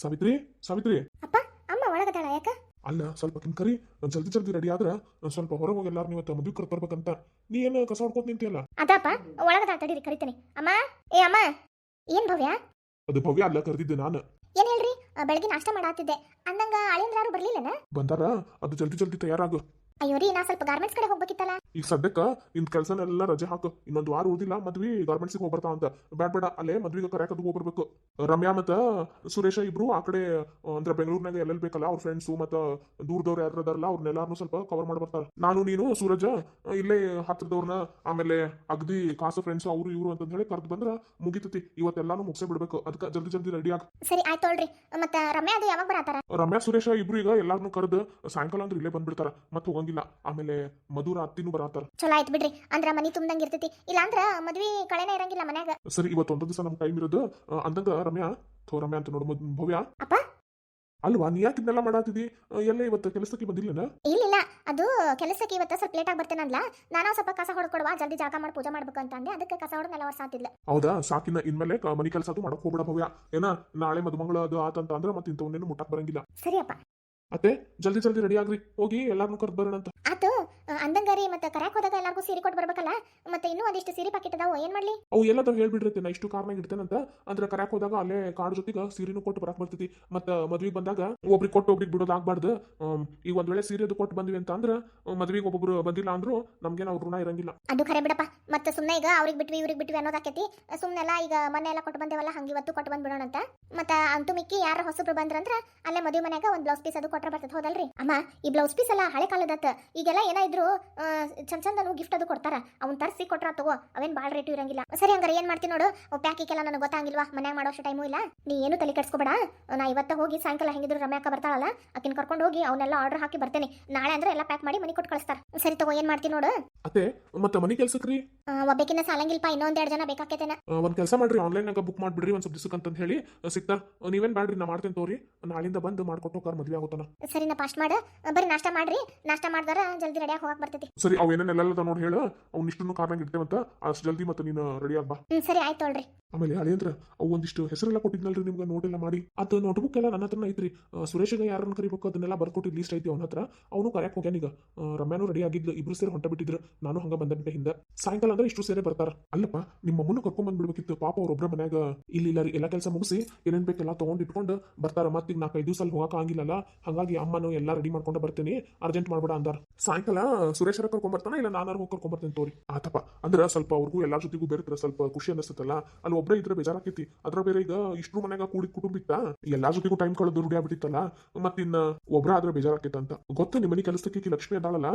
ಸಾವಿತ್ರಿ ಸಾವಿತ್ರಿ. ಅಪ್ಪ ಅಮ್ಮ ಒಳಗದಾಳ ಯಾಕ? ಅಲ್ಲ ಸ್ವಲ್ಪ ಕಿಂಕರಿ ನಾನು ಜಲ್ದಿ ಜಲ್ದಿ ರೆಡಿ ಆದ್ರ ನಾನು ಸ್ವಲ್ಪ ಹೊರಗೆ ಹೋಗಿ ಎಲ್ಲಾರು ನೀವತ್ತ ಮದುವೆ ಕರ್ ಬರ್ಬೇಕಂತ. ನೀ ಏನು ಕಸ ಹೊಡ್ಕೋತ ನಿಂತಿಯಲ್ಲ? ಅದಪ್ಪ ಒಳಗದಾಳ ತಡೀರಿ ಕರಿತೇನೆ. ಅಮ್ಮ ಏ ಅಮ್ಮ ಏನ್ ಭವ್ಯ? ಅದು ಭವ್ಯ ಅಲ್ಲ ಕರೆದಿದ್ದೆ ನಾನು. ಏನ್ ಹೇಳ್ರಿ? ಬೆಳಗ್ಗೆ ನಾಷ್ಟ ಮಾಡಾತಿದ್ದೆ. ಅಂದಂಗ ಅಳಿಂದ್ರಾರು ಬರ್ಲಿಲ್ಲನ? ಬಂದಾರ ಅದು ಜಲ್ದಿ ಜಲ್ದಿ ತಯಾರಾಗು. ಅಯ್ಯೋ ರೀ ನಾ ಸ್ವಲ್ಪ ಗಾರ್ಮೆಂಟ್ಸ್ ಕಡೆ ಹೋಗ್ಬೇಕಿತ್ತಲ್ಲ. ಈಗ ಸದ್ಯಕ್ಕ ನಿನ್ ಕೆಲ್ಸನೆಲ್ಲ ರಜೆ ಹಾಕು. ಇನ್ನೊಂದು ವಾರ ಉಳಿದಿಲ್ಲ ಮದ್ವಿ ಗಾರ್ಮೆಂಟ್ಸಿಗೆ ಹೋಗ್ಬರ್ತಾವ ಅಂತ. ಬ್ಯಾಡ್ ಬೇಡ ಅಲ್ಲೇ ಮದ್ವಿಗೆ ಕರ್ಯಾಕದು ಹೋಗ್ಬರ್ಬೇಕು. ರಮ್ಯಾ ಮತ್ತ ಸುರೇಶ ಇಬ್ರು ಆ ಕಡೆ ಅಂದ್ರೆ ಬೆಂಗಳೂರಿನಾಗ ಎಲ್ಲೆಲ್ಲಿ ಬೇಕಲ್ಲ ಅವ್ರ ಫ್ರೆಂಡ್ಸು ಮತ್ತ ದೂರದವ್ರು ಯಾರು ಅದಾರಲ್ಲ ಅವ್ರನ್ನೆಲ್ಲಾರು ಸ್ವಲ್ಪ ಕವರ್ ಮಾಡಿ ಬರ್ತಾರ ನಾನು ನೀನು ಸೂರಜ ಇಲ್ಲೇ ಹತ್ರದವ್ರನ್ನ ಆಮೇಲೆ ಅಗದಿ ಕಾಸು ಫ್ರೆಂಡ್ಸ್ ಅವರು ಇವರು ಅಂತ ಹೇಳಿ ಕರೆದು ಬಂದ್ರ ಮುಗಿತತಿ. ಇವತ್ತೆಲ್ಲಾನು ಮುಗಿಸೇ ಬಿಡ್ಬೇಕು ಅದಕ್ಕೆ ಜಲ್ದಿ ಜಲ್ದಿ ರೆಡಿ ಆಗ. ಸರಿ ಆಯ್ತು ಅಲ್ರಿ ಮತ್ತ ರಮ್ಯಾ ಅದು ಯಾವಾಗ ಬರತಾರ? ರಮ್ಯಾ ಸುರೇಶ ಇಬ್ರು ಈಗ ಎಲ್ಲಾರನು ಕರೆದು ಸಾಯಂಕಾಲ ಅಂದ್ರೆ ಇಲ್ಲೇ ಬಂದ್ಬಿಡ್ತಾರ. ಮತ್ತೆ ಹೋಗಂಗಿಲ್ಲ. ಆಮೇಲೆ ಮಧುರ ಅತ್ತಿನೂ ಬರತ್ತಾರ. ಚಲೋ ಆಯ್ತು ಬಿಡ್ರಿ. ಅಂದ್ರ ಮನಿ ತುಂಬದಂಗ ಇರ್ತೈತಿ. ಇಲ್ಲ ಅಂದ್ರ ಮದ್ವಿ ಕಳೆನ ಇರಂಗಿಲ್ಲ ಮನ್ಯಾಗ. ಸರಿ ಇವತ್ತು ಒಂದೊಂದು ದಿವಸ ನಮ್ ಟೈಮ್ ಇರೋದು. ಆ, ಅಂದಂಗ ರಮ್ಯಾ ಥೋ ರಮ್ಯಾ ಅಂತ ನೋಡು ಮದ್- ಭವ್ಯ. ಅಪ್ಪ? ಅಲ್ವಾ ನೀ ಯಾಕೆ ಇದನ್ನೆಲ್ಲ ಮಾಡಾತಿದಿ? ಆ, ಎಲ್ಲ ಇವತ್ತು ಕೆಲಸಕ್ಕೆ ಬಂದಿಲ್ಲನ? ಇಲ್ಲಿಲ್ಲ. ಅದು ಕೆಲಸಕ್ಕೆ ಇವತ್ತ ಸ್ವಲ್ಪ ಲೇಟ್ ಆಗಿ ಬರ್ತೇನಲ್ಲ ನಾನು ಸ್ವಲ್ಪ ಕಸ ಹೊಡ್ಕೊಡುವ ಜಲ್ದಿ ಜಾಗ ಮಾಡಿ ಪೂಜೆ ಮಾಡ್ಬೇಕು ಅಂತ ಅಂದೆ. ಅದಕ್ಕೆ ಕಸ ಹೊಡೆದ್ ನೆಲ ಸಾತಿಲ್ಲ ಹೌದಾ? ಸಾಕಿನ ಇನ್ಮೇಲೆ ಕ- ಮನಿ ಕೆಲಸ ಅದು ಮಾಡಕ್ ಹೋಗ್ಬೇಡ ಭವ್ಯ. ಏನ ನಾಳೆ ಮದುಮಂಗಳ ಅದು ಆತಂತ ಅಂದ್ರೆ ಮತ್ತೆ ಇಂಥವನ್ನೇನು ಮುಟ್ಟಕ್ ಬರಂಗಿಲ್ಲ. ಸರಿ ಅಪ್ಪ ಅತ್ತೆ ಜಲ್ದಿ ಜಲ್ದಿ ರೆಡಿ ಆಗ್ರಿ. ಹೋಗಿ ಎಲ್ಲಾರ್ನು ಕರ್ದು ಬರೋಣ ಅಂತ ಆ, ಅಂದಂಗ ಮತ್ತೆ ಕರ್ಯಾಕ್ ಹೋದಾಗ ಎಲ್ಲರಿಗೂ ಸೀರೆ ಕೊಟ್ಟು ಬರ್ಬೇಕಲ್ಲ? ಮತ್ತೆ ಇನ್ನೂ ಒಂದಿಷ್ಟು ಸೀರೆ ಪ್ಯಾಕೆಟ್ ಅದಾವ ಏನ್ ಮಾಡ್ಲಿ? ಅವು ಎಲ್ಲದ ಹೇಳ್ಬಿಡ್ರತ್ತೆ ನಾ ಇಷ್ಟು ಕಾರ್ನಾಗ ಇಡ್ತೇನಂತ. ಅಂದ್ರೆ ಕರ್ಯಾಕ್ ಹೋದಾಗ ಅಲ್ಲೇ ಕಾರ್ಡ್ ಜೊತೆಗೆ ಸೀರೆನೂ ಕೊಟ್ಟು ಬರಕ್ ಬರ್ತೈತಿ. ಮತ್ತ ಮದ್ವಿಗೆ ಬಂದಾಗ ಒಬ್ರಿಗೆ ಕೊಟ್ಟು ಒಬ್ರಿಗೆ ಬಿಡೋದು ಆಗ್ಬಾರ್ದು. ಈ ಈಗ ಒಂದ್ ವೇಳೆ ಸೀರೆ ಅದು ಕೊಟ್ಟು ಬಂದ್ವಿ ಅಂತ ಅಂದ್ರೆ ಮದ್ವಿಗೆ ಒಬ್ಬೊಬ್ರು ಬಂದಿಲ್ಲ ಅಂದ್ರು ನಮ್ಗೆ ಅವ್ರ ಋಣ ಇರಂಗಿಲ್ಲ. ಅದು ಖರೆ ಬಿಡಪ್ಪ. ಮತ್ತೆ ಸುಮ್ಮನೆ ಈಗ ಅವ್ರಿಗೆ ಬಿಟ್ವಿ ಇವ್ರಿಗೆ ಬಿಟ್ವಿ ಅನ್ನೋದಾಕೈತಿ ಸುಮ್ಮನೆಲ್ಲ ಈಗ ಮನೆ ಎಲ್ಲ ಕೊಟ್ಟು ಬಂದೇವಲ್ಲ ಹಂಗೆ ಇವತ್ತು ಕೊಟ್ಟು ಬಂದ್ಬಿಡೋಣ ಅಂತ. ಮತ್ತೆ ಅಂತೂ ಮಿಕ್ಕಿ ಯಾರ ಹೊಸಬ್ರು ಬಂದ್ರಂದ್ರ ಅಲ್ಲೇ ಮದುವೆ ಮನ್ಯಾಗ ಒಂದು ಬ್ಲೌಸ್ ಪೀಸ್ ಅದು ಕೊಟ್ಟರೆ ಬರ್ತದೆ ಹೌದಲ್ರಿ? ಅಮ್ಮ ಈ ಬ್ಲೌಸ್ ಪೀಸ್ ಎಲ್ಲ ಹಳೆ ಕಾಲದತ್ತ ಈಗೆಲ್ಲ ಏನ ಇದ್ರು ಆ, ಚಂದ ಚಂದನು ಗಿಫ್ಟ್ ಅದು ಕೊಡ್ತಾರ. ಅವ್ನ ತರಿಸಿ ಕೊಟ್ರ ತಗೋ ಅವೇನ್ ಭಾಳ ರೇಟು ಇರಂಗಿಲ್ಲ. ಸರಿ ಹಂಗಾರೆ ಏನ್ ಮಾಡ್ತೀನಿ ನೋಡು ಪ್ಯಾಕಿಗೆಲ್ಲ ನನಗೆ ಗೊತ್ತಾಗಿಲ್ವಾ ಮನ್ಯಾಗ ಮಾಡೋಷ್ಟು ಟೈಮು ಇಲ್ಲ. ನೀ ಏನು ತಲೆ ಕೆಡ್ಸ್ಕೊಬೇಡ. ನಾ ಇವತ್ತ ಹೋಗಿ ಸಾಯಂಕಾಲ ಹೆಂಗಿದ್ರು ರಮ್ಯಾಕ ಬರ್ತಾಳಲ್ಲ ಆಕಿನ ಕರ್ಕೊಂಡು ಹೋಗಿ ಅವನ್ನೆಲ್ಲ ಆರ್ಡರ್ ಹಾಕಿ ಬರ್ತೇನೆ. ನಾಳೆ ಅಂದ್ರೆ ಎಲ್ಲ ಪ್ಯಾಕ್ ಮಾಡಿ ಮನೆ ಕೊಟ್ಟು ಕಳಿಸ್ತಾರ. ಸರಿ ತಗೋ ಏನ್ ಮಾಡ್ತೀನಿ ನೋಡು. ಅತ್ತೆ ಮತ್ತೆ ಮನಿ ಕೆಲ್ಸಕ್ರಿ? ಆ, ಒಬ್ಬಾಕಿನ ಇನ್ನೊಂದ್ ಎರಡು ಜನ ಬೇಕಾಕೇತೇನ. ಒಂದ್ ಕೆಲಸ ಮಾಡ್ರಿ ನಾಗ ಬುಕ್ ಮಾಡ್ಬಿಡ್ರಿ ಒಂದ್ ಸ್ವಲ್ಪ ದಿವಸಕ್ಕೆ ಅಂತ ಹೇಳಿ ಸಿಗ್ತಾರ ನೀವೇನ್ ಬ್ಯಾಡ್ರಿ ನಾ ಮಾಡ್ತೇನೆ ತೋರಿ ನಾಳಿಂದ ಬಂದು ಮಾಡ್ಕೊಟ್ಟು ಹೋಗಾರ ಮದ್ವೆ ಆಗುತ್ತಾನ ಸರಿ ನಾ ಪಾಸ್ಟ್ ಮಾಡ. ಬರೀ ನಾಷ್ಟಾ ನಾಷ್ಟ ಮಾಡ್ರಿ. ನಾಷ್ಟ ಮಾಡ್ದಾರ ಜಲ್ದಿ ರೆಡಿಯಾಗಿ ಹೋಗಕ್ ಬರ್ತೈತಿ. ಸರಿ ಅವ್ ಏನೇನೆಲ್ಲ ನೋಡಿ ಹೇಳು. ಅವ್ನ ಇಷ್ಟನ್ನು ಕಾರ್ನಾಗ ಇಡ್ತೇವಂತ. ಅಷ್ಟು ಜಲ್ದಿ ಮತ್ತೆ ನೀನು ರೆಡಿ ಆಗ್ಬಾ. ಹ್ಮ್ ಸರಿ ಆಯ್ತು ಅಲ್ರಿ ಆಮೇಲೆ ಅದೇಂದ್ರ ಅವು ಒಂದಿಷ್ಟು ಹೆಸರೆಲ್ಲ ಕೊಟ್ಟಿದ್ನಲ್ರಿ ನಿಮ್ಗೆ ನೋಟೆಲ್ಲ ಎಲ್ಲ ಮಾಡಿ. ಅದು ನೋಟ್ಬುಕ್ ಎಲ್ಲ ನನ್ನ ಹತ್ರನ ಐತ್ರಿ. ಸುರೇಶ್ಗೆ ಯಾರನ್ನ ಕರಿಬೇಕು ಅದನ್ನೆಲ್ಲ ಬರ್ಕೊಟ್ಟಿ ಲೀಸ್ಟ್ ಐತಿ ಅವನ ಹತ್ರ. ಅವನು ಕರೆಯಕ್ ಹೋಗ್ಯಾನ ಈಗ. ರಮ್ಯಾನು ರೆಡಿ ಆಗಿದ್ಲು, ಇಬ್ರು ಸೇರಿ ಹೊಂಟ ಬಿಟ್ಟಿದ್ರು. ನಾನು ಹಂಗ ಬಂದ್ಬಿಟ್ಟೆ ಹಿಂದೆ. ಸಾಯಂಕಾಲ ಅಂದ್ರೆ ಇಷ್ಟು ಸೇರೆ ಬರ್ತಾರ. ಅಲ್ಲಪ್ಪ, ನಿಮ್ಮ ಅಮ್ಮನ್ನು ಕರ್ಕೊಂಡ್ ಬಂದ್ಬಿಡ್ಬೇಕಿತ್ತು. ಪಾಪ ಅವ್ರೊಬ್ರ ಮನ್ಯಾಗ ಇಲ್ಲಿ ಇಲ್ಲ ರೀ, ಎಲ್ಲ ಕೆಲಸ ಮುಗಿಸಿ ಏನೇನ್ ಬೇಕೆಲ್ಲ ತಗೊಂಡ್ ಇಟ್ಕೊಂಡು ಬರ್ತಾರ. ಮತ್ತೆ ಈಗ ನಾಲ್ಕೈದು ದಿವಸ ಅಲ್ಲಿ ಹೋಗಕ್ ಆಗಿಲ್ಲಲ್ಲ, ಹಂಗಾಗಿ ಅಮ್ಮನು ಎಲ್ಲ ರೆಡಿ ಮಾಡ್ಕೊಂಡು ಬರ್ತೀನಿ. ಅರ್ಜೆಂಟ್ ಮಾಡ್ಬೇಡ ಅಂದಾರ. ಸಾಯಂಕಾಲ ಸುರೇಶರ ಕರ್ಕೊಂಡ್ ಬರ್ತಾನ ಇಲ್ಲ ನಾನು ಹೋಗಿ ಕರ್ಕೊಂಡ್ ಬರ್ತೇನೆ ತೋರಿ. ಆತಪ್ಪ, ಅಂದ್ರೆ ಸ್ವಲ್ಪ ಅವ್ರಿಗೂ ಎಲ್ಲಾರ ಜೊತೆಗೂ ಬೇರೆ ಸ್ವಲ್ಪ ಖುಷಿ ಅನಿಸ್ತಲ್ಲ ಅಲ್ಲಿ ಒಬ್ಬರೇ ಇದ್ರೆ ಬೇಜಾರಾಕೈತಿ ಅದ್ರ ಬೇರೆ ಈಗ ಇಷ್ಟ್ರು ಮನ್ಯಾಗ ಕೂಡಿ ಕುಟುಂಬ ಇತ್ತ, ಎಲ್ಲಾ ಜೊತೆಗೂ ಟೈಮ್ ಕಳೆದು ರೂಢಿ ಆಗ್ಬಿಟ್ಟಿತ್ತಲ್ಲ ಮತ್ತಿನ್ನ ಒಬ್ರ ಆದ್ರೆ ಬೇಜಾರಾಕೈತೆ ಅಂತ. ಗೊತ್ತು ನಿಮ್ಮ ಮನೆ ಕೆಲಸಕ್ಕೆ ಲಕ್ಷ್ಮಿ ಅದಾಳಲ್ಲ,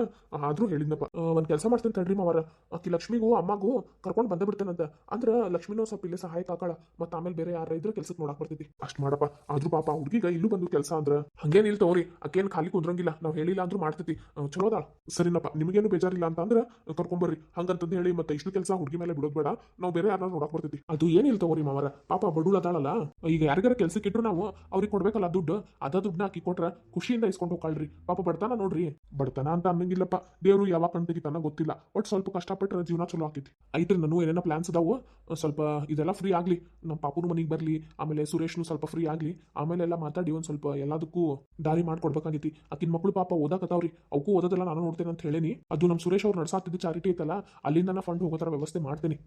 ಆದ್ರೂ ಹೇಳಿದ್ನಪ್ಪ. ಒಂದ್ ಕೆಲಸ ಮಾಡ್ತೇನೆ ತಡ್ರಿ ಮಾವರ. ಆಕಿ ಲಕ್ಷ್ಮಿಗೂ ಅಮ್ಮಗೂ ಕರ್ಕೊಂಡ್ ಬಂದ ಬಿಡ್ತೇನಂತ. ಅಂದ್ರ ಲಕ್ಷ್ಮಿನೂ ಸ್ವಲ್ಪ ಇಲ್ಲೇ ಸಹಾಯಕ ಆಕಳ, ಮತ್ತ ಆಮೇಲೆ ಬೇರೆ ಯಾರ ಇದ್ರೆ ಕೆಲ್ಸಕ್ಕೆ ನೋಡಕ್ ಬರ್ತೈತಿ ಅಷ್ಟ್ ಮಾಡಪ್ಪ. ಆದ್ರೂ ಪಾಪ ಹುಡುಗಿಗ ಇಲ್ಲೂ ಬಂದು ಕೆಲಸ ಅಂದ್ರ ಹಂಗೇನ್ ಇಲ್ಲ ತಗೋರಿ. ಆಕೇನ್ ಖಾಲಿ ಕುಂದ್ರಂಗಿಲ್ಲ. ನಾವ್ ಹೇಳಿಲ್ಲ ಅಂದ್ರೂ ಮಾಡ್ತೈತಿ. ಚಲೋದ ಚಲೋ ಸರಿನಪ್ಪ. ನಿಮಗೇನು ಬೇಜಾರಿಲ್ಲ ಅಂತ ಅಂದ್ರ ಕರ್ಕೊಂಬರ್ರಿ ಹಂಗಂತಂದ್ ಹೇಳಿ ಮತ್ತೆ ಇಷ್ಟು ಕೆಲಸ ಹುಡುಗಿ ಮೇಲೆ ಬಿಡೋದ್ ಬೇಡ. ನಾವು ಬೇರೆ ಯಾರನ್ನ ನೋಡಕ್ ಬರ್ತೈತಿ ಅದು ಏನಿಲ್ಲ ತಗೋರಿ ಮಾವರ. ಪಾಪ ಬಡುಳ ಅದಾಳಲ್ಲ. ಈಗ ಯಾರಿಗಾರ ಕೆಲ್ಸಕ್ಕೆ ಇಟ್ರು ನಾವು ಅವ್ರಿಗೆ ಕೊಡ್ಬೇಕಲ್ಲ ದುಡ್ಡು. ಅದ ದುಡ್ಡನ್ನ ಹಾಕಿ ಕೊಟ್ರ ಖುಷಿಯಿಂದ ಇಸ್ಕೊಂಡು ಹೋಗ್ಕಳ್ರಿ. ಪಾಪ ಬಡತನ ನೋಡ್ರಿ. ಬಡತನ ಅಂತ ಅನ್ನಂಗಿಲ್ಲಪ್ಪ. ದೇವ್ರು ಯಾವಾಗ ಕಣ್ ತೆಗಿತಾನ ಗೊತ್ತಿಲ್ಲ. ಒಟ್ ಸ್ವಲ್ಪ ಕಷ್ಟಪಟ್ಟರೆ ಜೀವನ ಚಲೋ ಆಕೈತಿ ಐತ್ರಿ ನಾನು ಏನೇನೋ ಪ್ಲಾನ್ಸ್ ಅದಾವು. ಸ್ವಲ್ಪ ಇದೆಲ್ಲ ಫ್ರೀ ಆಗ್ಲಿ. ನಮ್ಮ ಪಾಪುನ ಮನೆಗೆ ಬರ್ಲಿ, ಆಮೇಲೆ ಸುರೇಶ್ನು ಸ್ವಲ್ಪ ಫ್ರೀ ಆಗ್ಲಿ. ಆಮೇಲೆ ಎಲ್ಲ ಮಾತಾಡಿ ಒಂದ್ ಸ್ವಲ್ಪ ಎಲ್ಲದಕ್ಕೂ ದಾರಿ ಮಾಡ್ಕೊಡ್ಬೇಕಾಗೈತಿ. ಆಕಿನ ಮಕ್ಳು ಪಾಪ ಓದಾಕತ್ತಾವ್ರಿ ಅವಕ್ಕೂ ಓದೋದೆಲ್ಲ ನಾನು ನೋಡ್ತೇನೆ ಅಂತ ಹೇಳೇನಿ. ಅದು ನಮ್ಮ ಸುರೇಶ್ ಅವ್ರು ನಡ್ಸಾತಿದ್ದು ಚಾರಿಟಿ ಐತಲ್ಲ ಅಲ್ಲಿಂದ ಫಂಡ್ ಹೋಗೋ ಥರ ವ್ಯವಸ್ಥೆ ಮಾಡ್ತೀನಿ.